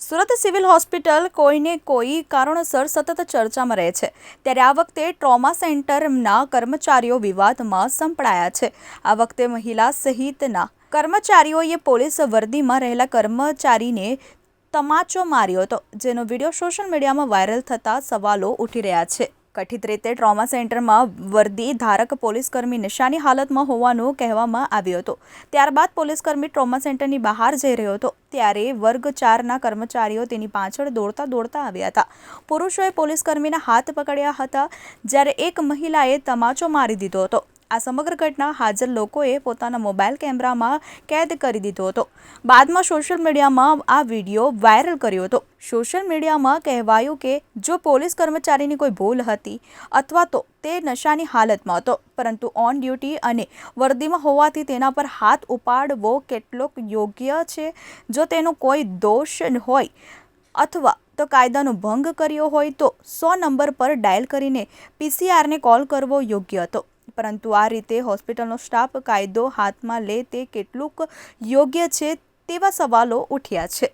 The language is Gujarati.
સુરત સિવિલ હોસ્પિટલ કોઈને કોઈ કારણોસર સતત ચર્ચામાં રહે છે. ત્યારે આ વખતે ટ્રોમા સેન્ટરના કર્મચારીઓ વિવાદમાં સંપડાયા છે. આ વખતે મહિલા સહિતના કર્મચારીઓએ પોલીસ વર્દીમાં રહેલા કર્મચારીને તમાચો માર્યો હતો, જેનો વીડિયો સોશિયલ મીડિયામાં વાયરલ થતા સવાલો ઉઠી રહ્યા છે. કથિત રીતે ટ્રોમા સેન્ટરમાં વર્દી ધારક પોલીસકર્મી નિશાની હાલતમાં હોવાનું કહેવામાં આવ્યું હતું. ત્યારબાદ પોલીસકર્મી ટ્રોમા સેન્ટરની બહાર જઈ રહ્યો હતો. ત્યારે વર્ગ ચારના કર્મચારીઓ તેની પાછળ દોડતા દોડતા આવ્યા હતા. પુરુષોએ પોલીસકર્મીના હાથ પકડ્યા હતા, જ્યારે એક મહિલાએ તમાચો મારી દીધો હતો. આ સમગ્ર ઘટના હાજર લોકોએ પોતાના મોબાઈલ કેમેરામાં કેદ કરી દીધો હતો. બાદમાં સોશિયલ મીડિયામાં આ વીડિયો વાયરલ કર્યો હતો. સોશિયલ મીડિયામાં કહેવાયું કે જો પોલીસ કર્મચારીની કોઈ ભૂલ હતી અથવા તો તે નશાની હાલતમાં હતો, પરંતુ ઓન ડ્યુટી અને વર્દીમાં હોવાથી તેના પર હાથ ઉપાડવો કેટલોક યોગ્ય છે. જો તેનો કોઈ દોષ હોય અથવા તો કાયદાનો ભંગ કર્યો હોય તો સો નંબર પર ડાયલ કરીને પીસીઆરને કોલ કરવો યોગ્ય હતો. પરંતુ આ રીતે હોસ્પિટલનો સ્ટાફ કાયદો હાથમાં લે તે કેટલુંક યોગ્ય છે તેવા સવાલો ઉઠ્યા છે.